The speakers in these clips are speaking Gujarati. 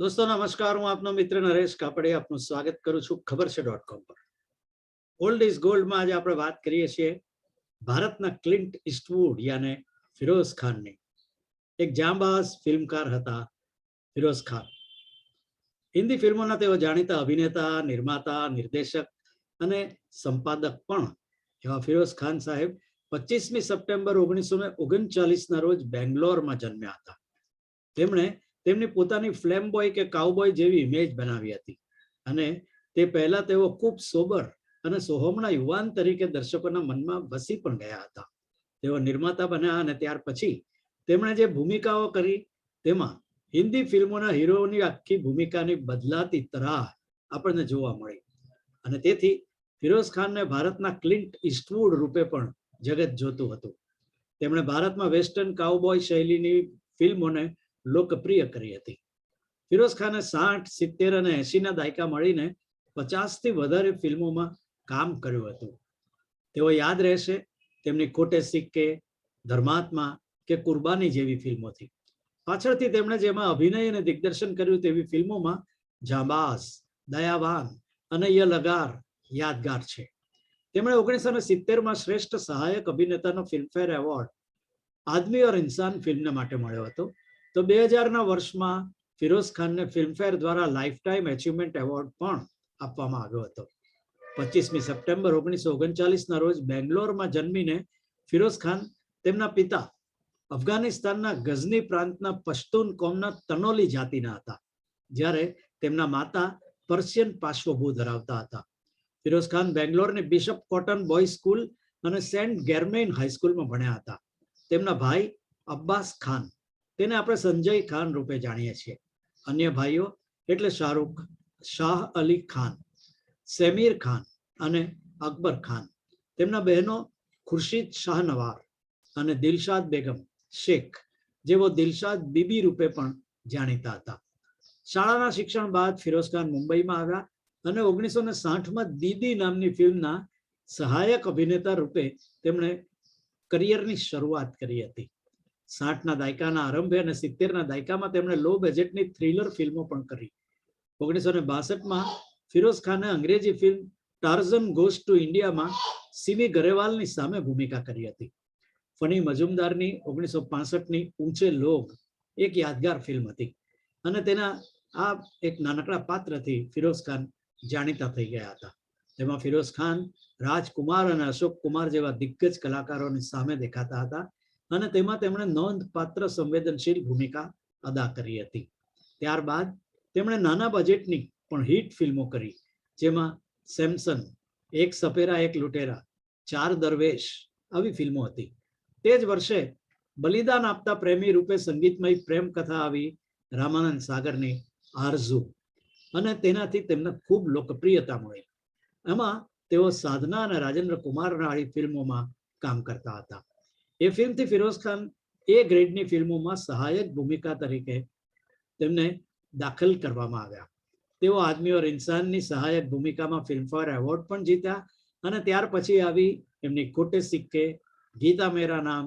દોસ્તો, નમસ્કાર. હું આપનો મિત્ર નરેશ કાપડે આપનું સ્વાગત કરું છું ખબર છે ડોટ કોમ પર. ઓલ્ડ ઇઝ ગોલ્ડમાં આજે આપણે વાત કરીએ છીએ ભારતના ક્લિન્ટ ઇસ્ટવુડ યાને ફિરોઝ ખાનની. એક જાંબાઝ ફિલ્મકાર હતા ફિરોઝ ખાન. હિન્દી ફિલ્મોના તેઓ જાણીતા અભિનેતા, નિર્માતા, નિર્દેશક અને સંપાદક પણ એવા ફિરોઝ ખાન સાહેબ પચીસમી સપ્ટેમ્બર ઓગણીસો ને ઓગણચાલીસના રોજ બેંગ્લોરમાં જન્મ્યા હતા. તેમણે તેમની પોતાની ફ્લેમ બોય કે કાઉબોય જેવી ઇમેજ બનાવી હતી. અને તે પહેલા તેઓ ખૂબ સોબર અને સોહમણા યુવાન તરીકે દર્શકોના મનમાં વસી પણ ગયા હતા. તેઓ નિર્માતા બન્યા અને ત્યાર પછી તેમણે જે ભૂમિકાઓ કરી તેમાં હિન્દી ફિલ્મોના હીરોની આખી ભૂમિકાની બદલાતી તરાહ આપણને જોવા મળી. અને તેથી ફિરોઝ ખાનને ભારતના ક્લિન્ટ ઇસ્ટવુડ રૂપે પણ જગત જોતું હતું. તેમણે ભારતમાં વેસ્ટર્ન કાઉબોય શૈલીની ફિલ્મોને લોકપ્રિય કરી હતી ફિરોઝ ખાને સાઠ, સિત્તેર અને એસીના દાયકા મળીને પચાસથી વધારે ફિલ્મોમાં કામ કર્યું હતું. તેઓ યાદ રહેશે તેમની ખોટે સિક્કે, ધર્માત્મા કે કુરબાની જેવી ફિલ્મોથી. પાછળથી તેમણે જેમાં અભિનય અને દિગ્દર્શન કર્યું તેવી ફિલ્મોમાં જાબાઝ, દયાવાન અને ય લગાર યાદગાર છે. તેમણે ઓગણીસો ને સિત્તેરમાં શ્રેષ્ઠ સહાયક અભિનેતાનો ફિલ્મફેર એવોર્ડ આદમી ઓર ઇન્સાન ફિલ્મને માટે મળ્યો હતો. તો બે હજારના વર્ષમાં ફિરોઝ ખાનને ફિલ્મફેર દ્વારા લાઈફ એચિવમેન્ટ એવોર્ડ પણ આપવામાં આવ્યો હતો. પચીસમી સપ્ટેમ્બર ઓગણીસો ઓગણચાલીસના રોજ બેંગ્લોરમાં જન્મીને ફિરોઝ ખાન તેમના પિતા અફઘાનિસ્તાનના ગઝની પ્રાંતના પશ્તુન કોમના તનોલી જાતિના હતા, જ્યારે તેમના માતા પર્શિયન પાર્શ્વભૂ ધરાવતા હતા. ફિરોઝ ખાન બેંગ્લોરની બિશપ કોટન બોય સ્કૂલ અને સેન્ટ ગેરમેઇન હાઈસ્કૂલમાં ભણ્યા હતા. તેમના ભાઈ અબ્બાસ ખાન તેને આપણે સંજય ખાન રૂપે જાણીએ છીએ. અન્ય ભાઈઓ એટલે શાહરૂખ, શાહ અલી ખાન, સેમીર ખાન અને અકબર ખાન. તેમના બહેનો ખુરશીદ શાહનવાર અને દિલશાદ બેગમ શેખ જેઓ દિલશાદ બીબી રૂપે પણ જાણીતા હતા. શાળાના શિક્ષણ બાદ ફિરોઝ ખાન મુંબઈમાં આવ્યા અને ઓગણીસો ને સાઠમાં દીદી નામની ફિલ્મના સહાયક અભિનેતા રૂપે તેમણે કરિયરની શરૂઆત કરી હતી. સાઠના દાયકાના આરંભે અને સિત્તેરના દાયકામાં તેમણે લો બજેટની થ્રિલર ફિલ્મો પણ કરી. ઓગણીસો ને બાસઠમાં ફિરોઝ ખાને અંગ્રેજી ફિલ્મ ટાર્ઝન ગોઝ ટુ ઇન્ડિયામાં સિમી ગરેવાલની સામે ભૂમિકા કરી હતી. ફની મજુમદારની ઓગણીસો પાસઠની ઊંચે લોગ એક યાદગાર ફિલ્મ હતી. અને તેના આ એક નાનકડા પાત્રથી ફિરોઝ ખાન જાણીતા થઈ ગયા હતા. તેમાં ફિરોઝ ખાન, રાજકુમાર અને અશોક કુમાર જેવા દિગ્ગજ કલાકારોની સામે દેખાતા હતા. અને તેમાં તેમણે નોંધપાત્ર સંવેદનશીલ ભૂમિકા અદા કરી હતી. ત્યારબાદ તેમણે નાના બજેટની પણ હિટ ફિલ્મો કરી, જેમાં સેમસન એક સપેરા, એક લૂંટેરા, ચાર દરવેશ આવી ફિલ્મો હતી. તે જ વર્ષે બલિદાન આપતા પ્રેમી રૂપે સંગીતમય પ્રેમ કથા આવી રામાનંદ સાગરની આરઝુ અને તેનાથી તેમને ખૂબ લોકપ્રિયતા મળી. એમાં તેઓ સાધના અને રાજેન્દ્ર કુમાર વાળી ફિલ્મોમાં કામ કરતા હતા. એ ફિલ્મથી ફિરોઝ ખાન એ ગ્રેડની ફિલ્મોમાં સહાયક ભૂમિકા તરીકે તેમને દાખલ કરવામાં આવ્યા. તેઓ આદમી ઓર ઇન્સાનની સહાયક ભૂમિકામાં ફિલ્મફેર એવોર્ડ પણ જીત્યા અને ત્યાર પછી આવી એમની ખોટે સિક્કે, ગીતા મેરા નામ,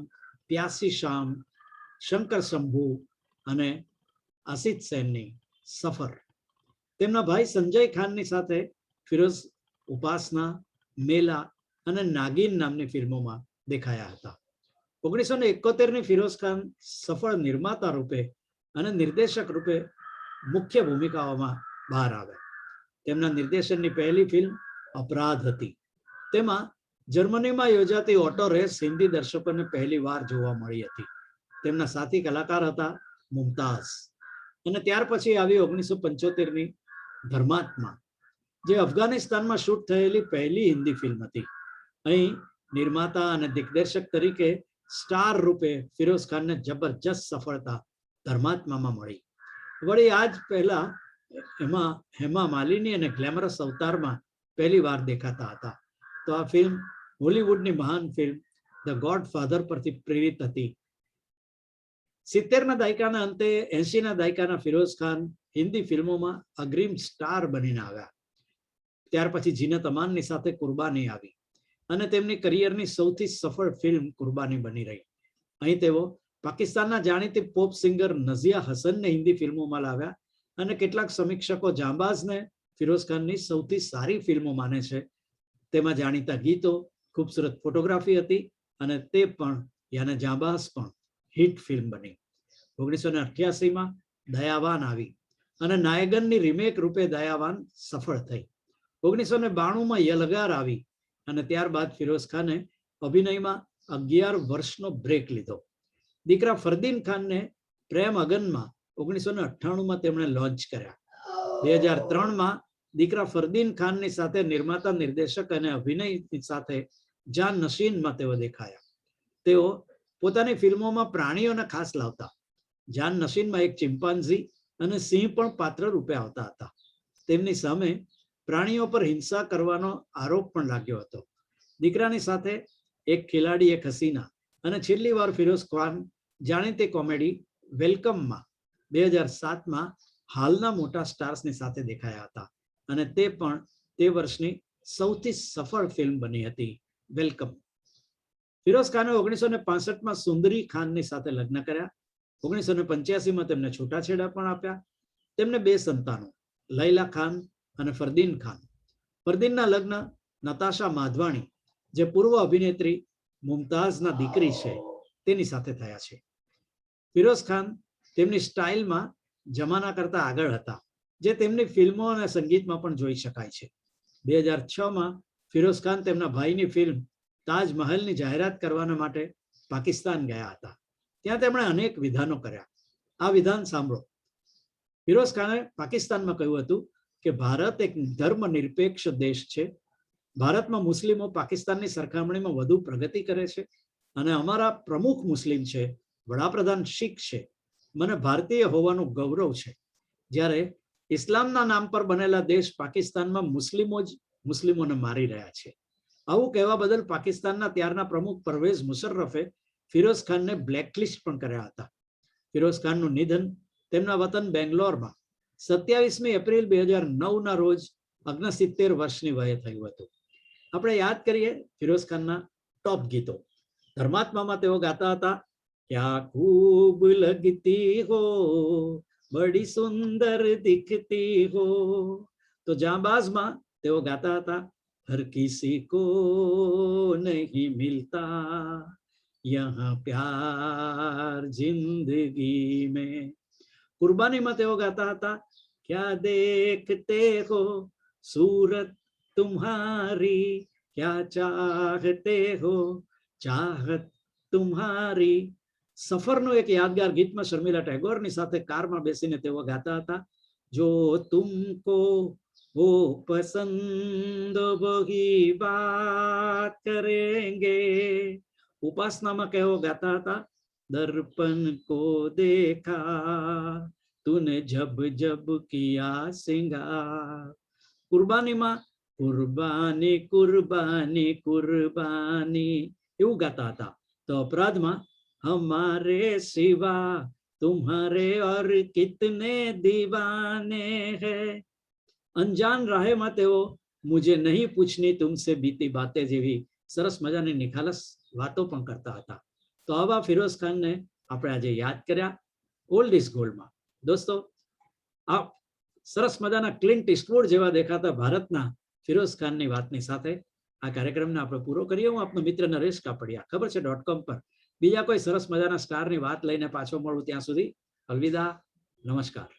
પ્યાસી શામ, શંકર શંભુ અને આસિત સેનની સફર. તેમના ભાઈ સંજય ખાનની સાથે ફિરોઝ ઉપાસના, મેલા અને નાગિન નામની ફિલ્મોમાં દેખાયા હતા. ઓગણીસો ને ફિરોઝ ખાન સફળ નિર્માતા રૂપે અને નિર્દેશક રૂપે મુખ્ય ભૂમિકાઓમાં બહાર આવ્યા. તેમના નિર્દેશનની પહેલી ફિલ્મ અપરાધ હતી. તેમાં જર્મનીમાં યોજાતી ઓટો રેસ હિન્દી દર્શકોને પહેલી વાર જોવા મળી હતી. તેમના સાથી કલાકાર હતા મુમતાઝ. અને ત્યાર પછી આવી ઓગણીસો પંચોતેરની ધર્માત્મા, જે અફઘાનિસ્તાનમાં શૂટ થયેલી પહેલી હિન્દી ફિલ્મ હતી. અહીં નિર્માતા અને દિગ્દર્શક તરીકે સ્ટાર રૂપે ફિરોઝ ખાનને જબરજસ્ત સફળતા ધર્માત્મામાં મળી. વળી આજ પહેલા એમાં હેમા માલિની અને ગ્લેમરસ અવતારમાં પહેલી વાર દેખાતા હતા. તો આ ફિલ્મ હોલીવુડની મહાન ફિલ્મ ધ ગોડ ફાધર પરથી પ્રેરિત હતી. સિત્તેરના દાયકાના અંતે એસીના દાયકાના ફિરોઝ ખાન હિન્દી ફિલ્મોમાં અગ્રીમ સ્ટાર બનીને આવ્યા. ત્યાર પછી જીનત અમાનની સાથે કુરબાની આવી. અને તેમની કરિયરની સૌથી સફળ ફિલ્મ કુરબાની બની રહી. અહીં તેઓ પાકિસ્તાનના જાણીતી પોપ સિંગર નઝિયા હસનને હિન્દી ફિલ્મોમાં લાવ્યા અને કેટલાક સમીક્ષકો જાંબાઝને ફિરોઝ ખાનની સૌથી સારી ફિલ્મો માને છે. તેમાં જાણીતા ગીતો, ખૂબસૂરત ફોટોગ્રાફી હતી અને તે પણ યાને જાંબાઝ પણ હિટ ફિલ્મ બની. ઓગણીસો ને અઠ્યાસીમાં દયાવાન આવી અને નાયગનની રિમેક રૂપે દયાવાન સફળ થઈ. ઓગણીસો ને બાણુંમાં યલગાર આવી અને ત્યારબાદ ફિરોઝ ખાને અભિનયમાં અગિયાર વર્ષનો બ્રેક લીધો. દીકરા ફરદીન ખાનને પ્રેમ અગનમાં ઓગણીસો ને અઠ્ઠાણુંમાં તેમણે લોન્ચ કર્યા. બે હજાર ત્રણમાં દીકરા ફરદીન ખાનની સાથે નિર્માતા, નિર્દેશક અને અભિનયની સાથે જાન નશીનમાં તેઓ દેખાયા. તેઓ પોતાની ફિલ્મોમાં પ્રાણીઓને ખાસ લાવતા. જાન નશીનમાં એક ચિમ્પાન્ઝી અને સિંહ પણ પાત્ર રૂપે આવતા હતા. તેમની સામે પ્રાણીઓ પર હિંસા કરવાનો આરોપ પણ લાગ્યો હતો. દીકરાની સાથે એક ખેલાડી, એક હસીના અને છેલ્લી વાર ફિરોઝ ખાન જાણીતી કોમેડી વેલકમમાં બે હજાર સાતમાં હાલના મોટા સ્ટાર્સની સાથે દેખાયા હતા અને તે પણ તે વર્ષની સૌથી સફળ ફિલ્મ બની હતી, વેલકમ. ફિરોઝ ખાને ઓગણીસો ને પાસઠમાં સુંદરી ખાનની સાથે લગ્ન કર્યા. ઓગણીસો ને પંચ્યાસીમાં તેમને છૂટાછેડા પણ આપ્યા. તેમને બે સંતાનો, લૈલા ખાન અને ફરદીન ખાન. ફરદીનના લગ્ન નતાશા માધવાણી, જે પૂર્વ અભિનેત્રી મુમતાઝના દીકરી છે, તેની સાથે થયા છે. ફિરોઝ ખાન તેમની સ્ટાઇલમાં જમાના કરતા આગળ હતા, જે તેમની ફિલ્મો અને સંગીતમાં પણ જોઈ શકાય છે. બે હજાર છ માં ફિરોઝ ખાન તેમના ભાઈની ફિલ્મ તાજમહલની જાહેરાત કરવાના માટે પાકિસ્તાન ગયા હતા. ત્યાં તેમણે અનેક વિધાનો કર્યા. આ વિધાન સાંભળો. ફિરોઝ ખાને પાકિસ્તાનમાં કહ્યું હતું કે ભારત એક ધર્મ નિરપેક્ષ દેશ છે. ભારતમાં મુસ્લિમો પાકિસ્તાનની સરખામણીમાં વધુ પ્રગતિ કરે છે અને અમારા પ્રમુખ મુસ્લિમ છે, વડાપ્રધાન શીખ છે. મને ભારતીય હોવાનું ગૌરવ છે. જ્યારે ઇસ્લામના નામ પર બનેલા દેશ પાકિસ્તાનમાં મુસ્લિમો જ મુસ્લિમોને મારી રહ્યા છે. આવું કહેવા બદલ પાકિસ્તાનના ત્યારના પ્રમુખ પરવેઝ મુશર્રફે ફિરોઝ ખાનને બ્લેકલિસ્ટ પણ કર્યા હતા. ફિરોઝ ખાનનું નિધન તેમના વતન બેંગ્લોરમાં સત્યાવીસમી એપ્રિલ બે હજાર નવના રોજ અગ્નસિત્તેર વર્ષની વયે થયું હતું. આપણે યાદ કરીએ ફિરોઝ ખાનના ટોપ ગીતો. ધર્માત્મામાં તેઓ ગાતા હતા, ક્યા ખૂબ લગતી હો, બડી સુંદર દિખતી હો. તો જાંબાઝમાં તેઓ ગાતા હતા, હર કિસી કો નહીં મિલતા, યહાં પ્યાર જિંદગી મેં કુરબાનીમાં તેઓ ગાતા હતા, ક્યાં દેખતે હો સુરત તુમ્હારી, ક્યાં ચાહતે હો ચાહત તુમ્હારી? સફરનું એક યાદગાર ગીતમાં શર્મિલા ટેગોરની સાથે કારમાં બેસીને તેઓ ગાતા હતા, જો તુમકો वो પસંદ वही बात करेंगे ઉપાસનામાં કહેવો ગાતા હતા દર્પણ કો દેખા तूने जब जब किया सिंगार કુરબાનીમાં કુરબાની કુરબાની કુરબાની એવું ગાતા હતા તો અપરાધમાં હમારે સિવા તુમ્હારે ઓર કિતને દીવાને હૈ અનજાન રાહેમાં તેઓ મુજે નહીં પૂછની તુમસે બીતી બાતે જેવી સરસ મજાની નિખાલસ વાતો પણ કરતા હતા તો આવા ફિરોઝ ખાનને આપણે આજે યાદ કર્યા ઓલ્ડ ઇઝ ગોલ્ડમાં દોસ્તો, આ સરસ મજાના ક્લિન્ટ ઇસ્ટવુડ જેવા દેખાતા ભારતના ફિરોઝ ખાનની વાતની સાથે આ કાર્યક્રમને આપણે પૂરો કરીએ. હું આપનો મિત્ર નરેશ કાપડિયા. ખબર છે ડોટ કોમ પર. બીજા કોઈ સરસ મજાના સ્ટારની વાત લઈને પાછો મળું ત્યાં સુધી. અલવિદા, નમસ્કાર.